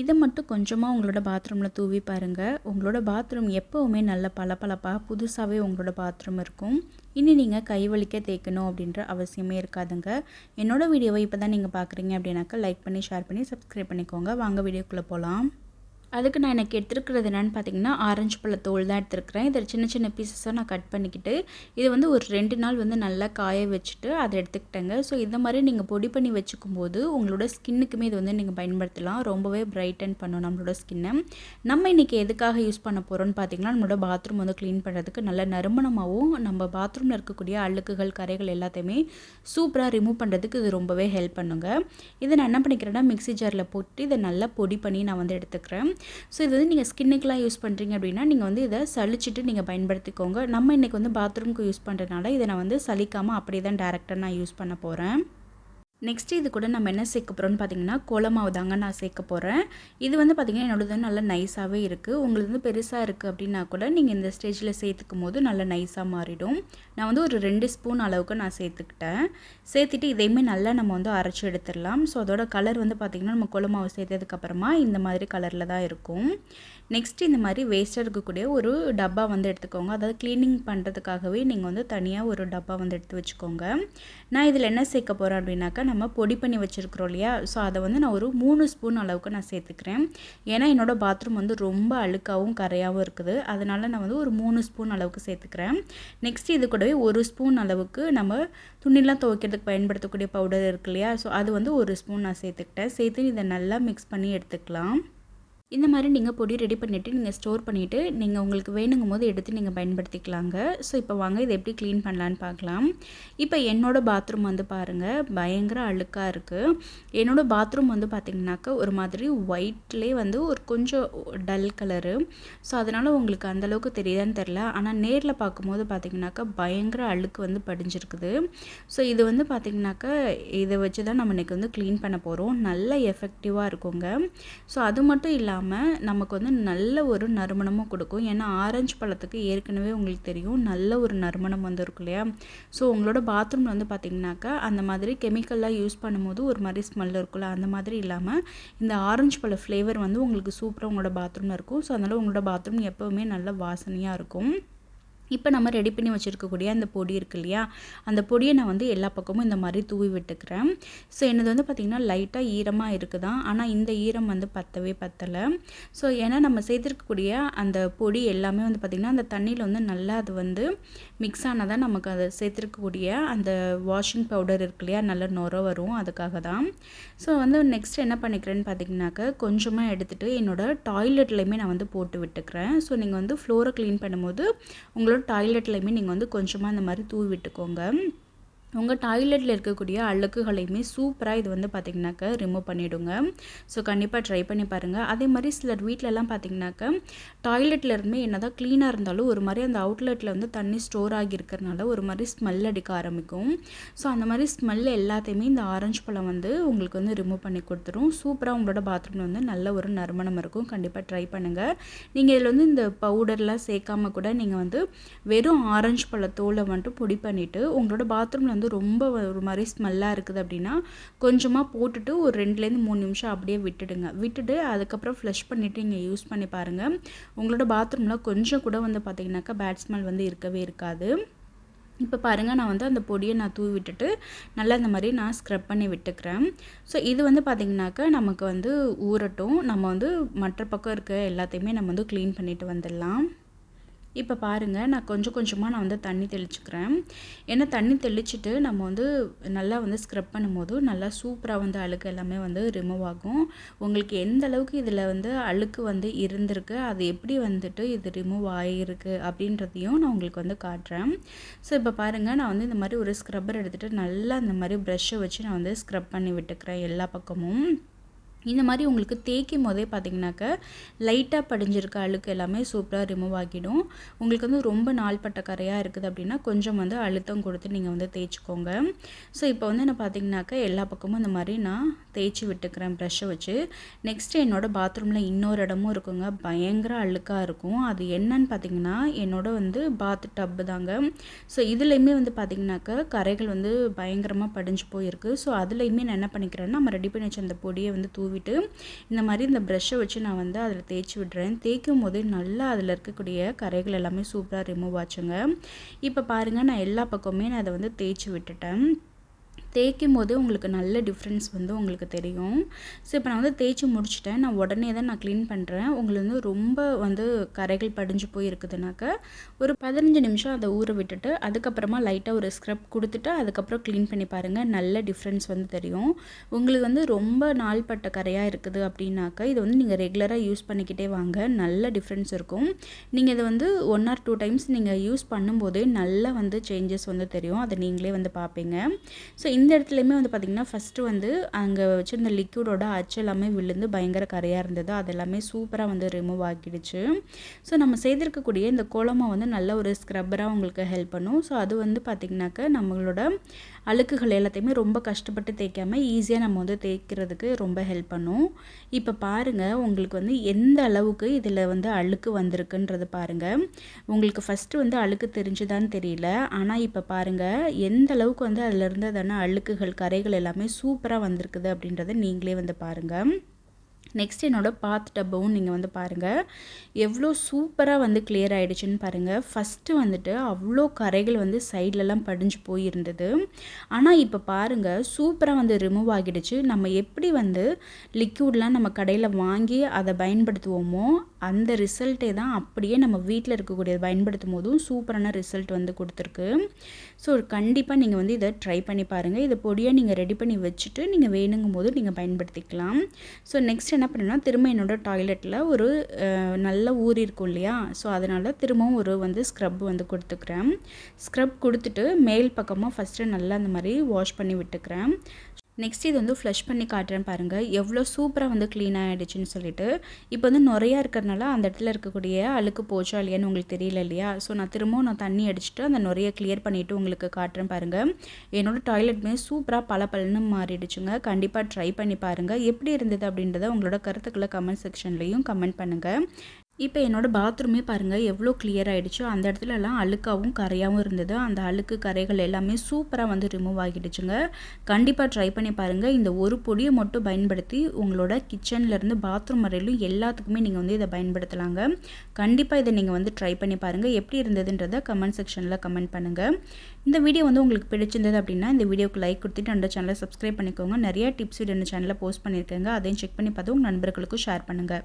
இதை மட்டும் கொஞ்சமாக உங்களோட பாத்ரூமில் தூவி பாருங்கள் உங்களோட பாத்ரூம் எப்போவுமே நல்ல பளபளப்பாக புதுசாகவே உங்களோட பாத்ரூம் இருக்கும். இனி நீங்கள் கை வலிக்க தேய்க்கணும் அப்படின்ற அவசியமே இருக்காதுங்க. என்னோடய வீடியோவை இப்போ தான் நீங்கள் பார்க்குறீங்க அப்படின்னாக்கா லைக் பண்ணி ஷேர் பண்ணி சப்ஸ்கிரைப் பண்ணிக்கோங்க. வாங்க வீடியோக்குள்ளே போகலாம் அதுக்கு நான் எனக்கு எடுத்துருக்கிறது என்னென்னு பார்த்தீங்கன்னா ஆரஞ்சு பழ தோல் தான் எடுத்துருக்கிறேன். இதில் சின்ன சின்ன பீசஸாக நான் கட் பண்ணிக்கிட்டு இது வந்து ஒரு ரெண்டு நாள் வந்து நல்லா காய வச்சுட்டு அதை எடுத்துக்கிட்டேங்க. ஸோ இந்த மாதிரி நீங்கள் பொடி பண்ணி வச்சுக்கும் போது உங்களோட ஸ்கின்னுக்குமே இது வந்து நீங்கள் பயன்படுத்தலாம். ரொம்பவே பிரைட்டன் பண்ணும் நம்மளோட ஸ்கின்னை நம்ம இன்றைக்கி எதுக்காக யூஸ் பண்ண போகிறோம்னு பார்த்தீங்கன்னா நம்மளோட பாத்ரூம் வந்து க்ளீன் பண்ணுறதுக்கு நல்ல நறுமணமாகவும் நம்ம பாத்ரூமில் இருக்கக்கூடிய அழுக்குகள் கரைகள் எல்லாத்தையுமே சூப்பராக ரிமூவ் பண்ணுறதுக்கு இது ரொம்பவே ஹெல்ப் பண்ணுங்க. இதை நான் என்ன பண்ணிக்கிறேன்னா மிக்ஸி ஜாரில் போட்டு இதை நல்லா பொடி பண்ணி நான் வந்து எடுத்துக்கிறேன். ஸோ இது வந்து நீங்கள் ஸ்கின்னுக்கெலாம் யூஸ் பண்ணுறீங்க அப்படின்னா நீங்கள் வந்து இதை சளிச்சிட்டு நீங்கள் பயன்படுத்திக்கோங்க. நம்ம இன்றைக்கி வந்து பாத்ரூம்க்கு யூஸ் பண்ணுறதுனால இதை நான் வந்து சலிக்காமல் அப்படியே தான் டேரெக்டாக நான் யூஸ் பண்ண போகிறேன் நெக்ஸ்ட்டு இது கூட நம்ம என்ன சேர்க்க போகிறோம்னு பார்த்தீங்கன்னா கோலமாவு தாங்க நான் சேர்க்க போகிறேன் இது வந்து பார்த்திங்கன்னா என்னோடது நல்லா நைஸாகவே இருக்குது உங்களுக்கு வந்து பெருசாக இருக்குது அப்படின்னா கூட நீங்கள் இந்த ஸ்டேஜில் சேர்த்துக்கும் போது நல்லா நைஸாக மாறிடும். நான் வந்து ஒரு ரெண்டு ஸ்பூன் அளவுக்கு நான் சேர்த்துக்கிட்டேன். சேர்த்துட்டு இதையுமே நல்லா நம்ம வந்து அரைச்சி எடுத்துடலாம். ஸோ அதோட கலர் வந்து பார்த்திங்கன்னா நம்ம கோலமாவு சேர்த்ததுக்கப்புறமா இந்த மாதிரி கலரில் தான் இருக்கும். நெக்ஸ்ட்டு இந்த மாதிரி வேஸ்ட்டாக இருக்கக்கூடிய ஒரு டப்பா வந்து எடுத்துக்கோங்க. அதாவது க்ளீனிங் பண்ணுறதுக்காகவே நீங்கள் வந்து தனியாக ஒரு டப்பா வந்து எடுத்து வச்சுக்கோங்க. நான் இதில் என்ன சேர்க்க போகிறேன் அப்படின்னாக்கா நம்ம பொடி பண்ணி வச்சுருக்குறோம் இல்லையா? ஸோ அதை வந்து நான் ஒரு மூணு ஸ்பூன் அளவுக்கு நான் சேர்த்துக்கிறேன். ஏன்னா என்னோடய பாத்ரூம் வந்து ரொம்ப அழுக்காகவும் கரையாகவும் இருக்குது. அதனால் நான் வந்து ஒரு மூணு ஸ்பூன் அளவுக்கு சேர்த்துக்கிறேன். நெக்ஸ்ட் இது கூடவே ஒரு ஸ்பூன் அளவுக்கு நம்ம துணிலாம் துவைக்கிறதுக்கு பயன்படுத்தக்கூடிய பவுடர் இருக்கு இல்லையா? ஸோ அது வந்து ஒரு ஸ்பூன் நான் சேர்த்துக்கிட்டேன். சேர்த்து இதை நல்லா மிக்ஸ் பண்ணி எடுத்துக்கலாம். இந்த மாதிரி நீங்கள் பொடி ரெடி பண்ணிவிட்டு நீங்கள் ஸ்டோர் பண்ணிவிட்டு நீங்கள் உங்களுக்கு வேணுங்கும் போது எடுத்து நீங்கள் பயன்படுத்திக்கலாங்க. ஸோ இப்போ வாங்க இதை எப்படி க்ளீன் பண்ணலான்னு பார்க்கலாம். இப்போ என்னோடய பாத்ரூம் வந்து பாருங்கள் பயங்கர அழுக்காக இருக்குது என்னோடய பாத்ரூம் வந்து பார்த்திங்கனாக்கா ஒரு மாதிரி ஒயிட்லேயே வந்து ஒரு கொஞ்சம் டல் கலரு ஸோ அதனால் உங்களுக்கு அந்தளவுக்கு தெரியுதான்னு தெரில ஆனால் நேரில் பார்க்கும்போது பார்த்திங்கனாக்கா பயங்கர அழுக்கு வந்து படிஞ்சிருக்குது. ஸோ இது வந்து பார்த்திங்கனாக்கா இதை வச்சு தான் நம்ம இன்றைக்கி வந்து க்ளீன் பண்ண போகிறோம் நல்ல எஃபெக்டிவாக இருக்குங்க. ஸோ அது மட்டும் இல்லாமல் இல்லாமல் நமக்கு வந்து நல்ல ஒரு நறுமணமும் கொடுக்கும். ஏன்னா ஆரஞ்சு பழத்துக்கு ஏற்கனவே உங்களுக்கு தெரியும் நல்ல ஒரு நறுமணம் வந்து இருக்கும் இல்லையா? ஸோ உங்களோட பாத்ரூமில் வந்து பார்த்திங்கனாக்கா அந்த மாதிரி கெமிக்கல்லாம் யூஸ் பண்ணும்போது ஒரு மாதிரி ஸ்மெல் இருக்கும்ல அந்த மாதிரி இல்லாமல் இந்த ஆரஞ்சு பழ ஃப்ளேவர் வந்து உங்களுக்கு சூப்பராக உங்களோட பாத்ரூமில் இருக்கும். ஸோ அதனால் உங்களோட பாத்ரூம் எப்போவுமே நல்ல வாசனையாக இருக்கும். இப்போ நம்ம ரெடி பண்ணி வச்சுருக்கக்கூடிய அந்த பொடி இருக்கு இல்லையா? அந்த பொடியை நான் வந்து எல்லா பக்கமும் இந்த மாதிரி தூவி விட்டுக்கிறேன். ஸோ என்னது வந்து பார்த்திங்கன்னா லைட்டாக ஈரமாக இருக்குதான். ஆனால் இந்த ஈரம் வந்து பத்தவே பத்தலை. ஸோ ஏன்னா நம்ம சேர்த்துருக்கக்கூடிய அந்த பொடி எல்லாமே வந்து பார்த்திங்கன்னா அந்த தண்ணியில் வந்து நல்லா அது வந்து மிக்ஸ் ஆனால் தான் நமக்கு அதை சேர்த்துருக்கக்கூடிய அந்த வாஷிங் பவுடர் இருக்கு இல்லையா? நல்ல நுர வரும் அதுக்காக தான் ஸோ வந்து நெக்ஸ்ட் என்ன பண்ணிக்கிறேன்னு பார்த்தீங்கன்னாக்க கொஞ்சமாக எடுத்துகிட்டு என்னோடய டாய்லெட்லேயுமே நான் வந்து போட்டு விட்டுக்கிறேன். ஸோ நீங்கள் வந்து ஃப்ளோரை க்ளீன் பண்ணும்போது உங்களோட டாய்லெட்லையுமே நீங்கள் வந்து கொஞ்சமாக இந்த மாதிரி தூவி விட்டுக்கோங்க. உங்கள் டாய்லெட்டில் இருக்கக்கூடிய அழுக்குகளையுமே சூப்பராக இது வந்து பார்த்திங்கனாக்கா ரிமூவ் பண்ணிவிடுங்க ஸோ கண்டிப்பாக ட்ரை பண்ணி பாருங்கள் அதே மாதிரி சிலர் வீட்டிலலாம் பார்த்திங்கனாக்கா டாய்லெட்டில் இருந்து என்ன தான் க்ளீனாக இருந்தாலும் ஒரு மாதிரி அந்த அவுட்லெட்டில் வந்து தண்ணி ஸ்டோர் ஆகி இருக்கிறனால ஒரு மாதிரி ஸ்மெல் அடிக்க ஆரம்பிக்கும். ஸோ அந்த மாதிரி ஸ்மெல் எல்லாத்தையுமே இந்த ஆரஞ்சு பழம் வந்து உங்களுக்கு வந்து ரிமூவ் பண்ணி கொடுத்துரும். சூப்பராக உங்களோட பாத்ரூமில் வந்து நல்ல ஒரு நறுமணம் இருக்கும். கண்டிப்பாக ட்ரை பண்ணுங்கள் நீங்கள் இதில் வந்து இந்த பவுடர்லாம் சேர்க்காம கூட நீங்கள் வந்து வெறும் ஆரஞ்சு பழத்தோலை வந்துட்டு பொடி பண்ணிவிட்டு உங்களோட பாத்ரூமில் வந்து வந்து ரொம்ப ஒரு மாதிரி ஸ்மெல்லாக இருக்குது அப்படின்னா கொஞ்சமாக போட்டுட்டு ஒரு ரெண்டுலேருந்து மூணு நிமிஷம் அப்படியே விட்டுடுங்க. விட்டுட்டு அதுக்கப்புறம் ஃப்ளஷ் பண்ணிவிட்டு நீங்கள் யூஸ் பண்ணி பாருங்கள் உங்களோட பாத்ரூமில் கொஞ்சம் கூட வந்து பார்த்திங்கனாக்கா பேட் ஸ்மெல் வந்து இருக்கவே இருக்காது. இப்போ பாருங்கள் நான் வந்து அந்த பொடியை நான் தூவி விட்டுட்டு நல்லா இந்த மாதிரி நான் ஸ்க்ரப் பண்ணி விட்டுக்கிறேன். ஸோ இது வந்து பார்த்திங்கனாக்கா நமக்கு வந்து ஊறட்டும். நம்ம வந்து மற்ற பக்கம் இருக்க எல்லாத்தையுமே நம்ம வந்து க்ளீன் பண்ணிவிட்டு வந்துடலாம். இப்போ பாருங்கள் நான் கொஞ்சம் கொஞ்சமாக நான் வந்து தண்ணி தெளிச்சுக்கிறேன். ஏன்னா தண்ணி தெளிச்சுட்டு நம்ம வந்து நல்லா வந்து ஸ்க்ரப் பண்ணும்போது நல்லா சூப்பராக வந்து அழுக்கு எல்லாமே வந்து ரிமூவ் ஆகும். உங்களுக்கு எந்த அளவுக்கு இதில் வந்து அழுக்கு வந்து இருந்திருக்கு அது எப்படி வந்துட்டு இது ரிமூவ் ஆகிருக்கு அப்படின்றதையும் நான் உங்களுக்கு வந்து காட்டுறேன். ஸோ இப்போ பாருங்கள் நான் வந்து இந்த மாதிரி ஒரு ஸ்க்ரப்பர் எடுத்துகிட்டு நல்லா இந்த மாதிரி ப்ரெஷ்ஷை வச்சு நான் வந்து ஸ்க்ரப் பண்ணி விட்டுக்கிறேன் எல்லா பக்கமும். இந்த மாதிரி உங்களுக்கு தேய்க்கும் போதே பார்த்தீங்கன்னாக்க லைட்டாக படிஞ்சிருக்க அழுக்கு எல்லாமே சூப்பராக ரிமூவ் ஆகிடும். உங்களுக்கு வந்து ரொம்ப நாள்பட்ட கரையாக இருக்குது அப்படின்னா கொஞ்சம் வந்து அழுத்தம் கொடுத்து நீங்கள் வந்து தேய்ச்சிக்கோங்க. ஸோ இப்போ வந்து என்ன பார்த்தீங்கன்னாக்க எல்லா பக்கமும் இந்த மாதிரி நான் தேய்ச்சி விட்டுக்கிறேன் ப்ரெஷ்ஷை வச்சு. நெக்ஸ்ட்டு என்னோடய பாத்ரூமில் இன்னொரு இடமும் இருக்குங்க. பயங்கர அழுக்காக இருக்கும். அது என்னன்னு பார்த்தீங்கன்னா என்னோட வந்து பாத் டப்பு தாங்க. ஸோ இதுலேயுமே வந்து பார்த்திங்கனாக்கா கரைகள் வந்து பயங்கரமாக படிஞ்சு போயிருக்கு. ஸோ அதுலேயுமே நான் என்ன பண்ணிக்கிறேன்னா நம்ம ரெடி பண்ணி வச்ச அந்த பொடியை வந்து தூவி தூவிட்டு இந்த மாதிரி இந்த ப்ரெஷ்ஷை வச்சு நான் வந்து அதில் தேய்ச்சி விடுறேன் தேய்க்கும் போது நல்லா அதில் இருக்கக்கூடிய கரைகள் எல்லாமே சூப்பராக ரிமூவ் ஆச்சுங்க. இப்போ பாருங்கள் நான் எல்லா பக்கமுமே நான் அதை வந்து தேய்ச்சி விட்டுட்டேன். தேய்க்கும் போது உங்களுக்கு நல்ல டிஃப்ரென்ஸ் வந்து உங்களுக்கு தெரியும். ஸோ இப்போ நான் வந்து தேய்ச்சி முடிச்சுட்டேன். நான் உடனே தான் நான் க்ளீன் பண்ணுறேன் உங்களுக்கு வந்து ரொம்ப வந்து கரைகள் படிஞ்சு போய் இருக்குதுனாக்க ஒரு பதினஞ்சு நிமிஷம் அதை ஊற விட்டுட்டு அதுக்கப்புறமா லைட்டாக ஒரு ஸ்க்ரப் கொடுத்துட்டு அதுக்கப்புறம் க்ளீன் பண்ணி பாருங்கள் நல்ல டிஃப்ரென்ஸ் வந்து தெரியும். உங்களுக்கு வந்து ரொம்ப நாள்பட்ட கரையாக இருக்குது அப்படின்னாக்கா இது வந்து நீங்கள் ரெகுலராக யூஸ் பண்ணிக்கிட்டே வாங்க. நல்ல டிஃப்ரென்ஸ் இருக்கும். நீங்கள் இதை வந்து ஒன் ஆர் டூ டைம்ஸ் நீங்கள் யூஸ் பண்ணும்போதே நல்லா வந்து சேஞ்சஸ் வந்து தெரியும். அதை நீங்களே வந்து பார்ப்பீங்க ஸோ இந்த இடத்துலையுமே வந்து பார்த்திங்கன்னா ஃபஸ்ட்டு வந்து அங்கே வச்சுருந்த லிக்யூடோட அச்சு எல்லாமே விழுந்து பயங்கர கரையாக இருந்தது. அதெல்லாமே சூப்பராக வந்து ரிமூவ் ஆகிடுச்சு. ஸோ நம்ம செய்திருக்கக்கூடிய இந்த கோலமாக வந்து நல்ல ஒரு ஸ்க்ரப்பராக உங்களுக்கு ஹெல்ப் பண்ணும். ஸோ அது வந்து பார்த்திங்கனாக்க நம்மளோட அழுக்குகள் எல்லாத்தையுமே ரொம்ப கஷ்டப்பட்டு தேய்க்காமல் ஈஸியாக நம்ம வந்து தேய்க்கிறதுக்கு ரொம்ப ஹெல்ப் பண்ணும். இப்போ பாருங்கள் உங்களுக்கு வந்து எந்த அளவுக்கு இதில் வந்து அழுக்கு வந்திருக்குன்றது பாருங்கள் உங்களுக்கு ஃபஸ்ட்டு வந்து அழுக்கு தெரிஞ்சுதான்னு தெரியல. ஆனால் இப்போ பாருங்கள் எந்த அளவுக்கு வந்து அதில் இருந்ததான அழுக்குகள் கரைகள் எல்லாமே சூப்பராக வந்திருக்குது அப்படின்றத நீங்களே வந்து பாருங்கள் நெக்ஸ்ட் என்னோடய பாத் டப்பவும் நீங்கள் வந்து பாருங்கள் எவ்வளோ சூப்பராக வந்து கிளியர் ஆகிடுச்சுன்னு பாருங்கள் ஃபஸ்ட்டு வந்துட்டு அவ்வளோ கரைகள் வந்து சைட்லலாம் படிஞ்சு போயிருந்தது. ஆனால் இப்போ பாருங்கள் சூப்பராக வந்து ரிமூவ் ஆகிடுச்சு. நம்ம எப்படி வந்து லிக்யூட்லாம் நம்ம கடையில் வாங்கி அதை பயன்படுத்துவோமோ அந்த ரிசல்ட்டே தான் அப்படியே நம்ம வீட்டில் இருக்கக்கூடிய பயன்படுத்தும் போதும் சூப்பரான ரிசல்ட் வந்து கொடுத்துருக்கு. ஸோ கண்டிப்பாக நீங்கள் வந்து இதை ட்ரை பண்ணி பாருங்கள் இதை பொடியாக நீங்கள் ரெடி பண்ணி வச்சுட்டு நீங்கள் வேணுங்கும் போது நீங்கள் பயன்படுத்திக்கலாம் ஸோ நெக்ஸ்ட் என்ன பண்ணேன்னா திரும்ப என்னோடய டாய்லெட்டில் ஒரு நல்ல ஊறி இருக்கும் இல்லையா? ஸோ அதனால் திரும்பவும் ஒரு வந்து ஸ்க்ரப் வந்து கொடுத்துக்கிறேன். ஸ்க்ரப் கொடுத்துட்டு மேல் பக்கமாக ஃபஸ்ட்டு நல்லா அந்த மாதிரி வாஷ் பண்ணி விட்டுக்கிறேன். நெக்ஸ்ட் இது வந்து ஃப்ளஷ் பண்ணி காட்டுறேன் பாருங்கள் எவ்வளோ சூப்பராக வந்து க்ளீன் ஆகிடுச்சின்னு சொல்லிட்டு. இப்போ வந்து நிறையா இருக்கிறதுனால அந்த இடத்துல இருக்கக்கூடிய அழுக்கு போச்சா இல்லையான்னு உங்களுக்கு தெரியல இல்லையா? ஸோ நான் திரும்பவும் நான் தண்ணி அடிச்சுட்டு அந்த நுரைய கிளியர் பண்ணிவிட்டு உங்களுக்கு காட்டுறேன் பாருங்கள் என்னோடய டாய்லெட்மே சூப்பராக பல பலன்னு மாறிடுச்சுங்க. கண்டிப்பாக ட்ரை பண்ணி பாருங்கள் எப்படி இருந்தது அப்படின்றத உங்களோட கருத்துக்களை கமெண்ட் செக்ஷன்லேயும் கமெண்ட் பண்ணுங்கள் இப்போ என்னோடய பாத்ரூமே பாருங்கள் எவ்வளோ கிளியர் ஆகிடுச்சோ அந்த இடத்துலலாம் அழுக்காகவும் கரையாகவும் இருந்தது. அந்த அழுக்கு கரைகள் எல்லாமே சூப்பராக வந்து ரிமூவ் ஆகிடுச்சுங்க. கண்டிப்பாக ட்ரை பண்ணி பாருங்கள் இந்த ஒரு பொடியை மட்டும் பயன்படுத்தி உங்களோட கிச்சன்லேருந்து பாத்ரூம் வரையிலும் எல்லாத்துக்குமே நீங்கள் வந்து இதை பயன்படுத்தலாங்க. கண்டிப்பாக இதை நீங்கள் வந்து ட்ரை பண்ணி பாருங்கள் எப்படி இருந்ததுன்றதை கமெண்ட் செக்ஷனில் கமெண்ட் பண்ணுங்கள் இந்த வீடியோ வந்து உங்களுக்கு பிடிச்சிருந்தது அப்படின்னா இந்த வீடியோக்கு லைக் கொடுத்துட்டு அந்த சேனலை சப்ஸ்கிரைப் பண்ணிக்கோங்க. நிறையா டிப்ஸ் வீடியோ சேனலில் போஸ்ட் பண்ணியிருக்கேங்க. அதையும் செக் பண்ணி பார்த்து உங்கள் நண்பர்களுக்கும் ஷேர் பண்ணுங்கள்